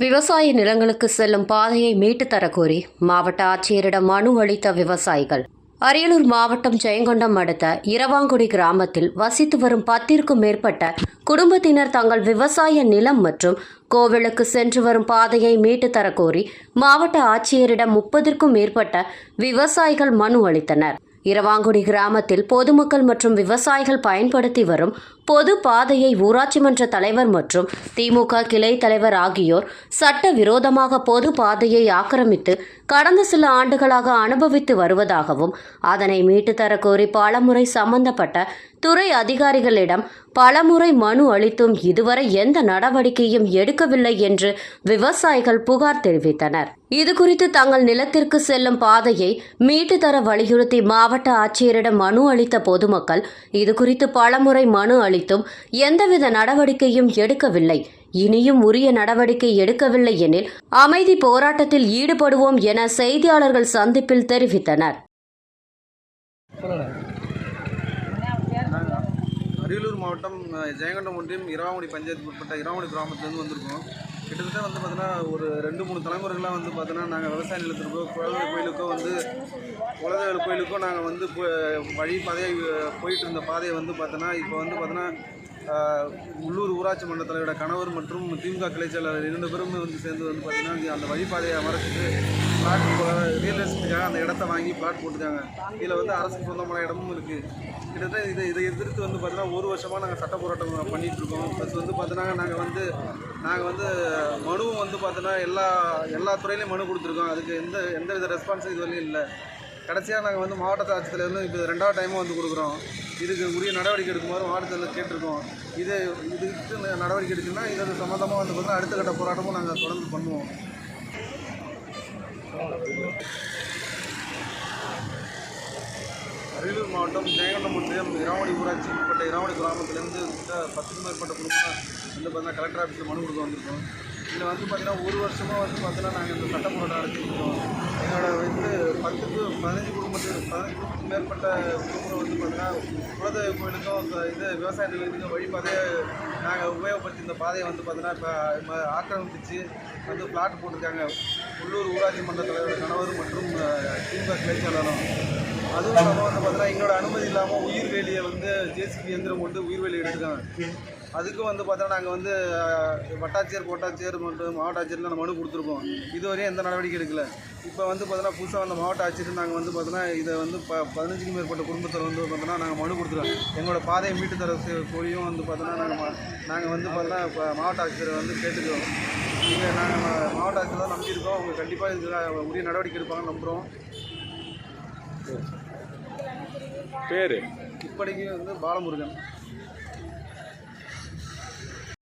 விவசாய நிலங்களுக்கு செல்லும் பாதையை மீட்டுத் தரக்கோரி மாவட்ட ஆட்சியரிடம் மனு அளித்த விவசாயிகள். அரியலூர் மாவட்டம் ஜெயங்கொண்டம் அடுத்த இரவாங்குடி கிராமத்தில் வசித்து வரும் பத்திற்கும் மேற்பட்ட குடும்பத்தினர் தங்கள் விவசாய நிலம் மற்றும் கோவிலுக்கு சென்று வரும் பாதையை மீட்டுத் தரக்கோரி மாவட்ட ஆட்சியரிடம் முப்பதிற்கும் மேற்பட்ட விவசாயிகள் மனு அளித்தனர். இரவாங்குடி கிராமத்தில் பொதுமக்கள் மற்றும் விவசாயிகள் பயன்படுத்தி வரும் பொது பாதையை ஊராட்சி மன்ற தலைவர் மற்றும் திமுக கிளை தலைவர் ஆகியோர் சட்ட விரோதமாக பொது பாதையை ஆக்கிரமித்து கடந்த சில ஆண்டுகளாக அனுபவித்து வருவதாகவும் அதனை மீட்டு தர கோரி பலமுறை சம்பந்தப்பட்ட துறை அதிகாரிகளிடம் பலமுறை மனு அளித்தும் இதுவரை எந்த நடவடிக்கையும் எடுக்கவில்லை என்று விவசாயிகள் புகார் தெரிவித்தனர். இதுகுறித்து தங்கள் நிலத்திற்கு செல்லும் பாதையை மீட்டு தர வலியுறுத்தி மாவட்ட ஆட்சியரிடம் மனு அளித்த பொதுமக்கள் இதுகுறித்து பலமுறை மனு அளித்தும் எந்தவித நடவடிக்கையும் எடுக்கவில்லை. இனியும் உரிய நடவடிக்கை எடுக்கவில்லை எனில் அமைதி போராட்டத்தில் ஈடுபடுவோம் என செய்தியாளர்கள் சந்திப்பில் தெரிவித்தனர். அரியலூர் மாவட்டம் ஜெயங்கண்டம் ஒன்றியம் இரவாங்குடி பஞ்சாயத்துக்கு உட்பட்ட இரவாங்குடி கிராமத்துலேருந்து வந்திருக்கோம். கிட்டத்தட்ட வந்து பார்த்தீங்கன்னா ஒரு ரெண்டு மூணு தலைமுறைகளாக வந்து பார்த்தீங்கன்னா நாங்கள் விவசாய நிலத்திற்கோ குலதெய்வ கோயிலுக்கோ வந்து குலதெய்வ கோயிலுக்கோ நாங்கள் வந்து வழி பாதையை போயிட்டு இருந்த பாதையை வந்து பார்த்தோன்னா இப்போ வந்து பார்த்தோன்னா உள்ளூர் ஊராட்சி மன்ற தலைவரோட கணவர் மற்றும் திமுக கிளை செயலாளர் இரண்டு பேரும் வந்து சேர்ந்து வந்து பார்த்தீங்கன்னா அந்த வழிபாதையை மறைச்சிட்டு பிளாட் ரியல் எஸ்டேட்டுக்காக அந்த இடத்த வாங்கி பிளாட் போட்டுருக்காங்க. இதில் வந்து அரசுக்கு சொந்தமான இடமும் இருக்குது கிட்டத்தட்ட இதை இதை எதிர்த்து வந்து பார்த்தீங்கன்னா ஒரு வருஷமாக நாங்கள் சட்ட போராட்டம் பண்ணிகிட்ருக்கோம் ப்ளஸ் வந்து பார்த்தீங்கன்னா நாங்கள் வந்து நாங்கள் வந்து மனுவும் வந்து பார்த்தீங்கன்னா எல்லா எல்லா துறையிலையும் மனு கொடுத்துருக்கோம். அதுக்கு எந்த எந்த வித ரெஸ்பான்ஸும் இது வரையும் இல்லை. கடைசியாக நாங்கள் வந்து மாவட்ட ஆட்சித்தலைவர் இப்போ ரெண்டாவது டைமும் வந்து கொடுக்குறோம். இதுக்கு உரிய நடவடிக்கை எடுக்குமாறு மாவட்டத்தில் கேட்டிருக்கோம். இது இதுக்கு நடவடிக்கை எடுக்குன்னா இது சம்மந்தமாக வந்து பார்த்தீங்கன்னா அடுத்த கட்ட போராட்டமும் நாங்கள் தொடர்ந்து பண்ணுவோம். அரியலூர் மாவட்டம் ஜெயங்கொண்டம் ஒன்றியம் இராவடி ஊராட்சி உட்பட்ட இராவணி கிராமத்திலேருந்து கிட்ட பத்துக்கும் மேற்பட்ட குடும்பம் வந்து பார்த்தீங்கன்னா கலெக்டர் ஆஃபீஸில் மனு கொடுக்க வந்திருக்கோம். இதில் வந்து பார்த்தீங்கன்னா ஒரு வருஷமாக வந்து பார்த்தீங்கன்னா நாங்கள் இந்த சட்ட போராட்டம் நடத்திருக்கோம் எங்களோட பதினஞ்சு குடும்பத்துக்கு பதினஞ்சு குடும்பத்துக்கு மேற்பட்ட குடும்பம் வந்து பார்த்தீங்கன்னா குலதெய்வ கோயிலுக்கும் இது விவசாய நிலையத்துக்கும் வழிபாதையை நாங்கள் உபயோகப்படுத்தி இந்த பாதையை வந்து பார்த்தீங்கன்னா இப்போ ஆக்கிரமிச்சு வந்து பிளாட் போட்டிருக்காங்க. உள்ளூர் ஊராட்சி மன்ற தலைவர் கணவர் மற்றும் திமுக கிளை அதுவும் இல்லாமல் வந்து பார்த்தீங்கன்னா எங்களோட அனுமதி இல்லாமல் உயிர்வேலியை வந்து ஜேசிபி இயந்திரம் கொண்டு உயிர்வேலி எடுத்துருக்காங்க அதுக்கும் வந்து பார்த்தோன்னா நாங்கள் வந்து வட்டாட்சியர் கோட்டாட்சியர் மற்றும் மாவட்ட ஆட்சியர்லாம் மனு கொடுத்துருக்கோம். இதுவரையும் எந்த நடவடிக்கை எடுக்கல. இப்போ வந்து பார்த்தோன்னா புதுசாக வந்த மாவட்ட ஆட்சியர் நாங்கள் வந்து பார்த்தோன்னா இதை வந்து ப பதினஞ்சுக்கும் மேற்பட்ட குடும்பத்தில் வந்து பார்த்தோன்னா நாங்கள் மனு கொடுத்துருக்கோம் எங்களோட பாதையை மீட்டு தர கோரியும் வந்து பார்த்தோன்னா நாங்கள் நாங்கள் வந்து பார்த்தோன்னா இப்போ மாவட்ட ஆட்சியரை வந்து கேட்டுக்கிறோம். நீங்கள் நாங்கள் மாவட்ட ஆட்சியர் தான் நம்பியிருக்கோம். அவங்க கண்டிப்பாக இதுக்கு உரிய நடவடிக்கை எடுப்பாங்கன்னு நம்புகிறோம் பேர்? இப்படிக்கு வந்து பாலமுருகன்.